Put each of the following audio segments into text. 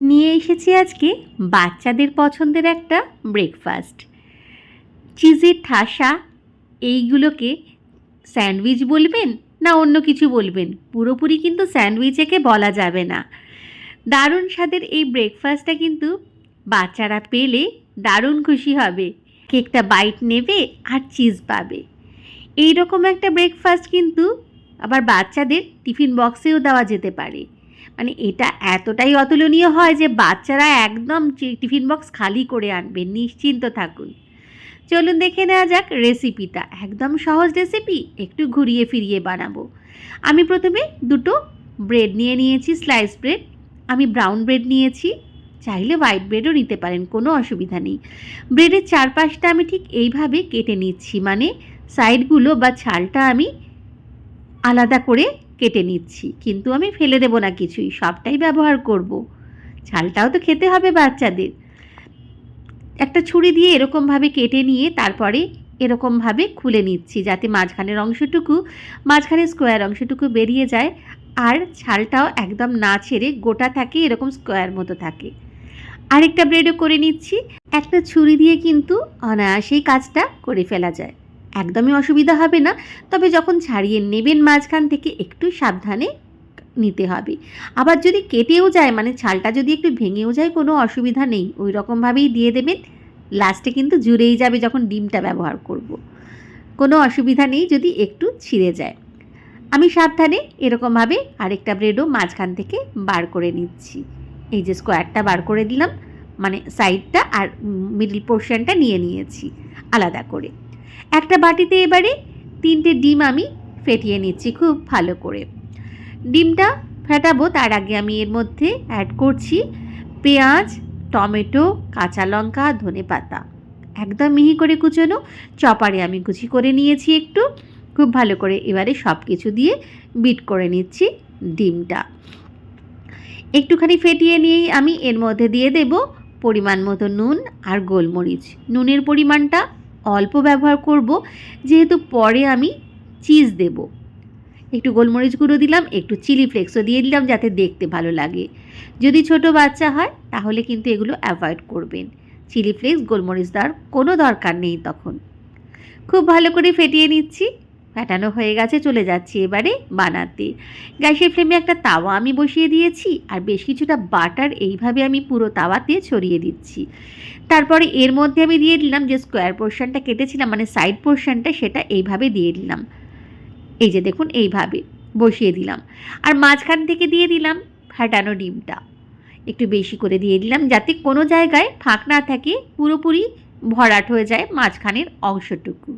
নিয়ে এসেছি আজকে বাচ্চাদের পছন্দের একটা ব্রেকফাস্ট চিজের ঠাসা এইগুলোকে স্যান্ডউইচ বলবেন না অন্য কিছু বলবেন? পুরোপুরি কিন্তু স্যান্ডউইচ একে বলা যাবে না। দারুণ স্বাদের এই ব্রেকফাস্টটা কিন্তু বাচ্চারা পেলে দারুণ খুশি হবে। কেকটা বাইট নেবে আর চিজ পাবে। এই রকম একটা ব্রেকফাস্ট কিন্তু আবার বাচ্চাদের টিফিন বক্সেও দেওয়া যেতে পারে। মানে এটা এতটাই অতুলনীয় হয় যে বাচ্চারা একদম টিফিন বক্স খালি করে আনবে, নিশ্চিন্ত থাকুন। চলুন দেখে নেওয়া যাক রেসিপিটা। একদম সহজ রেসিপি, একটু ঘুরিয়ে ফিরিয়ে বানাবো। আমি প্রথমে দুটো ব্রেড নিয়ে নিয়েছি, স্লাইস ব্রেড। আমি ব্রাউন ব্রেড নিয়েছি। চাইলে হোয়াইট ব্রেডও নিতে পারেন, কোনো অসুবিধা নেই। ব্রেডের চারপাশটা আমি ঠিক এইভাবে কেটে নিচ্ছি মানে সাইডগুলো বা ছালটা আমি আলাদা করে কেটে নিচ্ছি, কিন্তু আমি ফেলে দেবো না কিছুই, সবটাই ব্যবহার করব। ছালটাও তো খেতে হবে বাচ্চাদের। একটা ছুরি দিয়ে এরকমভাবে কেটে নিয়ে তারপরে এরকমভাবে খুলে নিচ্ছি, যাতে মাঝখানের অংশটুকু মাঝখানে স্কোয়ার অংশটুকু বেরিয়ে যায় আর ছালটাও একদম না ছেড়ে গোটা থাকে, এরকম স্কোয়ার মতো থাকে। আরেকটা ব্রেডও করে নিচ্ছি। একটা ছুরি দিয়ে কিন্তু অনায়াসেই কাজটা করে ফেলা যায়। একদমই অসুবিধা হবে না। তবে যখন ছাড়িয়ে নেবেন মাঝখান থেকে একটু সাবধানে নিতে হবে। আবার যদি কেটেও যায় মানে ছালটা যদি একটু ভেঙেও যায়, কোনো অসুবিধা নেই। ওই রকমভাবেই দিয়ে দেবেন। লাস্টে কিন্তু জুড়েই যাবে যখন ডিমটা ব্যবহার করব। কোনো অসুবিধা নেই যদি একটু ছিঁড়ে যায়। আমি সাবধানে এরকমভাবে আরেকটা ব্রেডও মাঝখান থেকে বার করে নিচ্ছি। এই যে স্কোয়ারটা বার করে দিলাম মানে সাইডটা আর মিডল পোর্শনটা নিয়ে নিয়েছি। আলাদা করে। একটা বাটিতে এবারে তিনটে ডিম আমি ফেটিয়ে নিচ্ছি খুব ভালো করে। ডিমটা ফেটাবো তার আগে আমি এর মধ্যে অ্যাড করছি পেঁয়াজ, টমেটো, কাঁচা লঙ্কা, ধনে পাতা। একদম মিহি করে কুচোনো চপারে আমি কুচি করে নিয়েছি একটু। খুব ভালো করে এবারে সব কিছু দিয়ে বিট করে নিচ্ছি ডিমটা। একটুখানি ফেটিয়ে নিয়েই আমি এর মধ্যে দিয়ে দেব পরিমাণ মতো নুন আর গোলমরিচ। নুনের পরিমাণটা অল্প ব্যবহার করব, যেহেতু পরে আমি চিজ দেব। একটু গোলমরিচ গুঁড়ো দিলাম, একটু চিলি ফ্লেক্সও দিয়ে দিলাম যাতে দেখতে ভালো লাগে। যদি ছোট বাচ্চা হয়, তাহলে কিন্তু এগুলো অ্যাভয়েড করবেন। চিলি ফ্লেক্স গোলমরিচ দেওয়ার কোনো দরকার নেই তখন। খুব ভালো করে ফেটিয়ে নিচ্ছি। ফেটানো হয়ে গেছে, চলে যাচ্ছি এবারে বানাতে। গ্যাসের ফ্লেমে একটা তাওয়া আমি বসিয়ে দিয়েছি আর বেশ কিছুটা বাটার এইভাবে আমি পুরো তাওয়াতে ছড়িয়ে দিচ্ছি। তারপরে এর মধ্যে আমি দিয়ে দিলাম যে স্কোয়ার পোর্শনটা কেটেছিলাম মানে সাইড পোর্শনটা সেটা এইভাবে দিয়ে দিলাম। এই যে দেখুন, এইভাবে বসিয়ে দিলাম। আর মাঝখান থেকে দিয়ে দিলাম ফাটানো ডিমটা। একটু বেশি করে দিয়ে দিলাম যাতে কোনো জায়গায় ফাঁক না থাকে, পুরোপুরি ভরাট হয়ে যায় মাঝখানের অংশটুকু।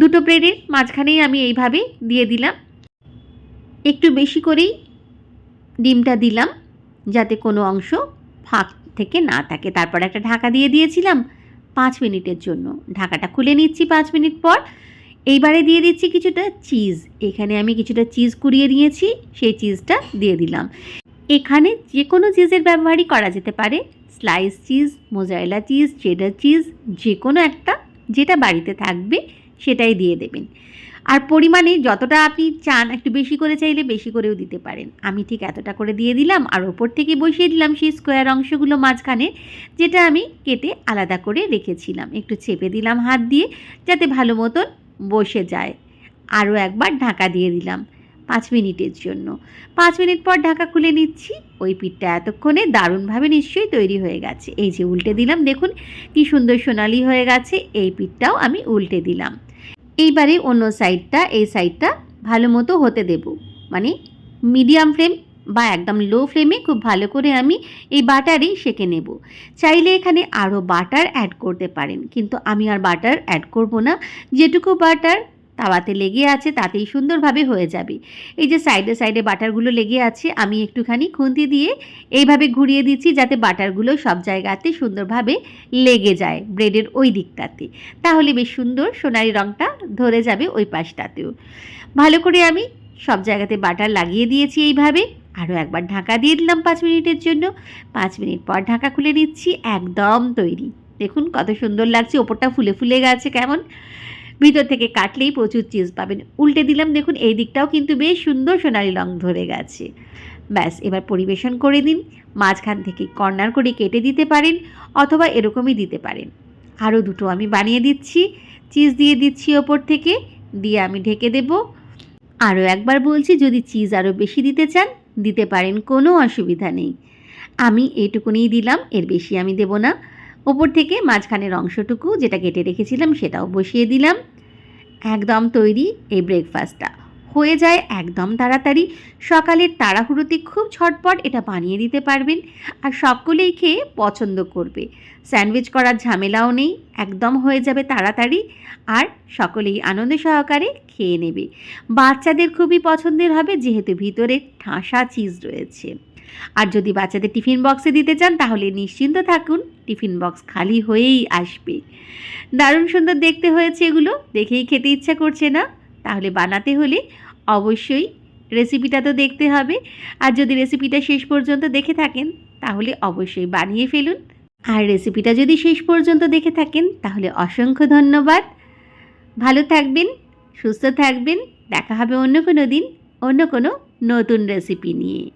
দুটো ব্রেডের মাঝখানেই আমি এইভাবে দিয়ে দিলাম। একটু বেশি করেই ডিমটা দিলাম, যাতে কোনো অংশ ফাঁক থেকে না থাকে। তারপর একটা ঢাকা দিয়ে দিয়েছিলাম পাঁচ মিনিটের জন্য। ঢাকাটা খুলে নিচ্ছি পাঁচ মিনিট পর। এইবারে দিয়ে দিচ্ছি কিছুটা চিজ। এখানে আমি কিছুটা চিজ কুড়িয়ে নিয়েছি, সেই চিজটা দিয়ে দিলাম। এখানে যে কোনো চিজের ব্যবহারই করা যেতে পারে। Slice cheese, mozzarella cheese, cheddar cheese যে কোনো একটা, যেটা বাড়িতে থাকবে। সেটাই দিয়ে দেবেন। আর পরিমাণে যতটা আপনি চান, একটু বেশি করে চাইলে বেশি করেও দিতে পারেন। আমি ঠিক এতটা করে দিয়ে দিলাম, আর ওপর থেকে বসিয়ে দিলাম সেই স্কোয়ার অংশগুলো মাঝখানে, যেটা আমি কেটে আলাদা করে রেখেছিলাম। একটু চেপে দিলাম হাত দিয়ে, যাতে ভালো মতন বসে যায়। আরও একবার ঢাকা দিয়ে দিলাম। পাঁচ মিনিটের জন্য। পাঁচ মিনিট পর ঢাকা খুলে নিচ্ছি। ওই পিঠটা এতক্ষণে দারুণভাবে নিশ্চয়ই তৈরি হয়ে গেছে। এই যে উল্টে দিলাম, দেখুন কি সুন্দর সোনালি হয়ে গেছে। এই পিঠটাও আমি উল্টে দিলাম। এইবারে অন্য সাইডটা, এই সাইডটা ভালো মতো হতে দেব। মানে মিডিয়াম ফ্লেম বা একদম লো ফ্লেমে খুব ভালো করে আমি এই বাটারই সেঁকে নেব। চাইলে এখানে আরও বাটার অ্যাড করতে পারেন, কিন্তু আমি আর বাটার অ্যাড করব না। যেটুকু বাটার তাওয়াতে লেগে আছে, তাতেই সুন্দরভাবে হয়ে যাবে। এই যে সাইডে সাইডে বাটারগুলো লেগে আছে, আমি একটুখানি খুন্তি দিয়ে এইভাবে ঘুরিয়ে দিচ্ছি যাতে বাটারগুলো সব জায়গাতে সুন্দরভাবে লেগে যায়, ব্রেডের ওই দিকটাতে। তাহলে বেশ সুন্দর সোনালি রঙটা ধরে যাবে ওই পাশটাতেও। ভালো করে আমি সব জায়গাতে বাটার লাগিয়ে দিয়েছি এইভাবে। আরও একবার ঢাকা দিয়ে দিলাম পাঁচ মিনিটের জন্য। পাঁচ মিনিট পর ঢাকা খুলে নিচ্ছি, একদম তৈরি। দেখুন কত সুন্দর লাগছে, ওপরটা ফুলে ফুলে গেছে কেমন। ভিতর থেকে কাটলেই প্রচুর চিজ পাবেন। উল্টে দিলাম, দেখুন, এই দিকটাও কিন্তু বেশ সুন্দর সোনালি রং ধরে গেছে। ব্যাস, এবার পরিবেশন করে দিন মাঝখান থেকে কর্নার করে কেটে দিতে পারেন অথবা এরকমই দিতে পারেন। আরও দুটো আমি বানিয়ে দিচ্ছি। চিজ দিয়ে দিচ্ছি ওপর থেকে, দিয়ে আমি ঢেকে দেব। আরও একবার বলছি, যদি চিজ আরও বেশি দিতে চান, দিতে পারেন, কোনো অসুবিধা নেই। আমি এইটুকুনিই দিলাম, এর বেশি আমি দেব না। ওপর থেকে মাঝখানের অংশটুকু যেটা কেটে রেখেছিলাম সেটাও বসিয়ে দিলাম। একদম তৈরি এই ব্রেকফাস্টটা হয়ে যায় একদম তাড়াতাড়ি। সকালের তাড়াহুড়োতে খুব ঝটপট এটা বানিয়ে দিতে পারবেন আর সকলেই খেয়ে পছন্দ করবে। স্যান্ডউইচ করার ঝামেলাও নেই, একদম হয়ে যাবে তাড়াতাড়ি আর সকলেই আনন্দ সহকারে খেয়ে নেবে। বাচ্চাদের খুবই পছন্দের হবে যেহেতু ভিতরে ঠাসা চিজ রয়েছে। আর যদি বাচ্চাদের টিফিন বক্সে দিতে চান, তাহলে নিশ্চিন্ত থাকুন, টিফিন বক্স খালি হয়েই আসবে। দারুণ সুন্দর দেখতে হয়েছে এগুলো, দেখেই খেতে ইচ্ছা করছে না। তাহলে বানাতে হলে অবশ্যই রেসিপিটা তো দেখতে হবে। আর যদি রেসিপিটা শেষ পর্যন্ত দেখে থাকেন, তাহলে অবশ্যই বানিয়ে ফেলুন। আর রেসিপিটা যদি শেষ পর্যন্ত দেখে থাকেন, তাহলে অসংখ্য ধন্যবাদ। ভালো থাকবেন, সুস্থ থাকবেন, দেখা হবে অন্য কোনো দিন, অন্য কোনো নতুন রেসিপি নিয়ে।